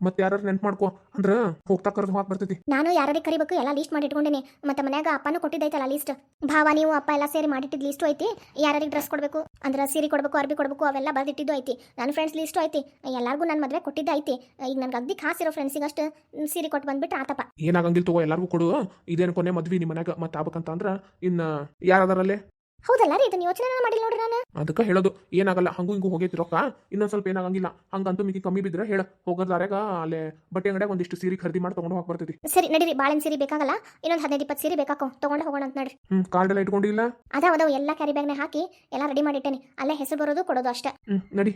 ಮತ್ತೆ ಯಾರು ನೆನ್ಪು ಮಾಡ್ಕೋ ಅಂದ್ರೆ ಹೋಗ್ತಾ ಕರೆದು ಹಾಕ್ ಬರ್ತೈತಿ. ನಾನು ಯಾರಿಗೆ ಕರಿಬೇಕು ಎಲ್ಲ ಲೀಸ್ಟ್ ಮಾಡಿ ಇಟ್ಕೊಂಡೇನಿ ಮತ್ತೆ ಮನ್ಯಾಗ ಅಪ್ಪನೂ ಕೊಟ್ಟಿದ್ದೈತಲ್ಲ ಲಿಸ್ಟ್ ಭಾವ ನೀವು ಅಪ್ಪ ಎಲ್ಲ ಸೇರಿ ಮಾಡಿಟ್ಟಿದ್ ಲೀಸ್ಟು ಐತಿ. ಯಾರಿಗೆ ಡ್ರೆಸ್ ಕೊಡಬೇಕು ಅಂದ್ರೆ ಸೀರೆ ಕೊಡಬೇಕು ಅರ್ಬಿ ಕೊಡಬೇಕು ಅವೆಲ್ಲ ಬರ್ದಿಟ್ಟಿದ್ದು ಐತಿ. ನನ್ನ ಫ್ರೆಂಡ್ಸ್ ಲೀಸ್ಟು ಐತಿ. ಎಲ್ಲರಿಗೂ ನನ್ನ ಮದುವೆ ಕೊಟ್ಟಿದ್ದ ಐತಿ. ಈಗ ನನ್ಗೆ ಅಗ್ದಿ ಖಾಸ್ ಇರೋ ಫ್ರೆಂಡ್ಸಿಗೆ ಅಷ್ಟು ಸೀರೆ ಕೊಟ್ಟು ಬಂದ್ಬಿಟ್ಟು ಆತಪ್ಪ ಏನಾಗಂಗಿಲ್ಲ ತಗೋ ಎಲ್ಲರಿಗೂ ಕೊಡು. ಇದೇನು ಕೊನೆ ಮದ್ವಿ ನಿಮ್ಮ ಮನ್ಯಾಗ ಮತ್ತೆ ಆಗ್ಬೇಕಂತ ಅಂದ್ರ ಇನ್ನ ಯಾರದಾರಲ್ಲೇ ಹೌದಲ್ಲ ರೀ ಇದನ್ನ ಯೋಚನೆ ಮಾಡಿಲ್ಲ ನೋಡ್ರಿ ನಾನು. ಅದಕ್ಕೆ ಹೇಳೋದು. ಏನಾಗಲ್ಲ ಹಂಗೂ ಹಿಂಗೂ ಹೋಗೈತಿ ರೊಕ್ಕ. ಇನ್ನೊಂದು ಸ್ವಲ್ಪ ಏನಾಗಂಗಿಲ್ಲ. ಹಂಗಂತೂ ಮಿಕ್ಕಿ ಕಮ್ಮಿ ಬಿದ್ರೆ ಹೇಳ. ಹೋಗೋದಾರ್ಯಾಗ ಅಲ್ಲೇ ಬಟ್ಟೆ ಅಂಗಡಿಯಾಗ ಒಂದಿಷ್ಟು ಸೀರೆ ಖರೀದಿ ಮಾಡಿ ತಗೊಂಡು ಹೋಗಿ ಬರ್ತೈತಿ. ಸರಿ ನಡೀರಿ. ಬಾಳೆನ್ ಸೀರೆ ಬೇಕಾಗಲ್ಲ. ಇನ್ನೊಂದು ಹದಿನೈದು ಇಪ್ಪತ್ತು ಸೀರೆ ಬೇಕಾಕೋ. ತಗೊಂಡು ಹೋಗೋಣ ಅಂತ ನೋಡ್ರಿ. ಹ್ಮ್ ಕಾರ್ಡ್ ಎಲ್ಲ ಇಟ್ಕೊಂಡಿಲ್ಲ? ಅದಾವ ಅದಾವ. ಎಲ್ಲ ಕ್ಯಾರಿ ಬ್ಯಾಗ್ನ ಹಾಕಿ ಎಲ್ಲ ರೆಡಿ ಮಾಡಿಟ್ಟೇನಿ. ಅಲ್ಲೇ ಹೆಸರು ಬರೋದು ಕೊಡೋದು ಅಷ್ಟೇ. ಹ್ಮ್ ನಡಿ.